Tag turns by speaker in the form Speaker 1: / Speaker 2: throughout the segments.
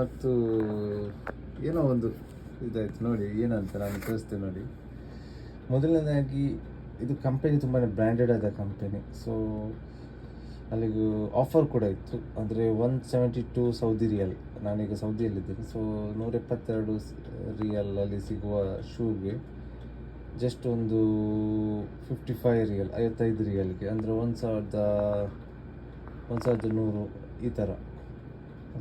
Speaker 1: ಮತ್ತು ಏನೋ ಒಂದು ಇದಾಯ್ತು ನೋಡಿ, ಏನಂತ ನಾನು ತೋರಿಸ್ತೇನೆ ನೋಡಿ. ಮೊದಲನೇದಾಗಿ ಇದು ಕಂಪೆನಿ ತುಂಬಾ ಬ್ರ್ಯಾಂಡೆಡ್ ಆದ ಕಂಪೆನಿ ಸೊ ಅಲ್ಲಿಗೂ ಆಫರ್ ಕೂಡ ಇತ್ತು. ಅಂದರೆ one seventy two Saudi riyal ನಾನೀಗ ಸೌದಿಯಲ್ಲಿದ್ದೇನೆ. ಸೊ ನೂರ ಎಪ್ಪತ್ತೆರಡು ರಿಯಲಲ್ಲಿ ಸಿಗುವ ಶೂಗೆ ಜಸ್ಟ್ ಒಂದು ಫಿಫ್ಟಿ ಫೈವ್ ರಿಯಲ್ ಐವತ್ತೈದು ರಿಯಲ್ಗೆ ಅಂದರೆ ಒಂದು ಸಾವಿರದ ಒಂದು ಸಾವಿರದ ನೂರು ಈ ಥರ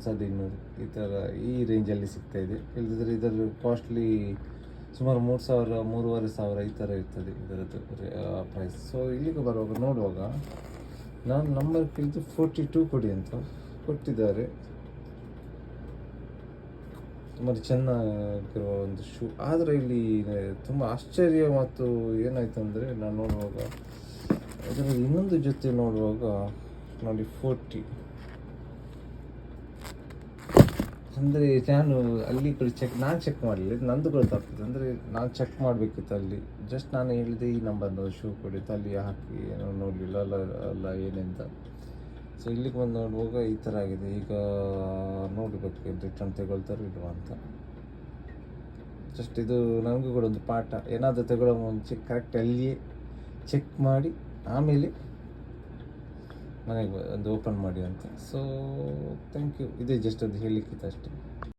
Speaker 1: ಸಾವಿರದ ಇನ್ನೂರು ಈ ಥರ ಈ ರೇಂಜಲ್ಲಿ ಸಿಗ್ತಾ ಇದೆ. ಇಲ್ಲದಿದ್ದರೆ ಇದರ ಕಾಸ್ಟ್ಲಿ ಸುಮಾರು ಮೂರು ಸಾವಿರ, ಮೂರುವರೆ ಸಾವಿರ ಈ ಥರ ಇರ್ತದೆ ಇದರದ್ದು ಪ್ರೈಸ್ ಸೊ ಇಲ್ಲಿಗೆ ಬರುವಾಗ ನೋಡುವಾಗ ನಾನು ನಂಬರ್ ಕೇಳಿದ್ದು ಫೋರ್ಟಿ ಟೂ ಕೊಡಿ ಅಂತ ಕೊಟ್ಟಿದ್ದಾರೆ. ತುಂಬ ಚೆನ್ನಾಗಿರುವ ಒಂದು ಶೂ ಆದರೆ ಇಲ್ಲಿ ತುಂಬ ಆಶ್ಚರ್ಯ ಮತ್ತು ಏನಾಯ್ತು ಅಂದರೆ ನಾನು ನೋಡುವಾಗ ಅದರಲ್ಲಿ ಇನ್ನೊಂದು ಜೊತೆ ನೋಡುವಾಗ ನೋಡಿ ಫೋರ್ಟಿ ಅಂದರೆ ನಾನು ಅಲ್ಲಿ ಕೂಡ ಚೆಕ್ ನಾನು ಚೆಕ್ ಮಾಡಲಿಲ್ಲ ನಂದು ಕೂಡ ತಪ್ಪಿತ್ತು. ಅಂದರೆ ನಾನು ಚೆಕ್ ಮಾಡಬೇಕಿತ್ತು ಅಲ್ಲಿ. ಜಸ್ಟ್ ನಾನು ಹೇಳಿದೆ ಈ ನಂಬರ್ನ ಶೂ ಕೊಡಿತ್ತು ಅಲ್ಲಿ ಹಾಕಿ, ಏನೋ ನೋಡಲಿಲ್ಲ, ಅಲ್ಲ ಅಲ್ಲ, ಏನೆಂತ. ಸೊ ಇಲ್ಲಿಗೆ ಬಂದು ನೋಡುವಾಗ ಈ ಥರ ಆಗಿದೆ. ಈಗ ನೋಡಬೇಕು ರಿಟರ್ನ್ ತೆಗೊಳ್ತಾರೋ ಇಲ್ವ ಅಂತ. ಜಸ್ಟ್ ಇದು ನನಗೂ ಕೂಡ ಒಂದು ಪಾಠ. ಏನಾದರೂ ತಗೊಳ್ಳೋ ಮುಂಚೆ ಕರೆಕ್ಟ್ ಅಲ್ಲಿಯೇ ಚೆಕ್ ಮಾಡಿ, ಆಮೇಲೆ ಮನೆಗೆ ಒಂದು ಓಪನ್ ಮಾಡಿ ಅಂತ. ಸೊ ಥ್ಯಾಂಕ್ ಯು ಇದೇ ಜಸ್ಟ್ ಅದು ಹೇಳಲಿಕ್ಕಿತ್ತು ಅಷ್ಟೇ.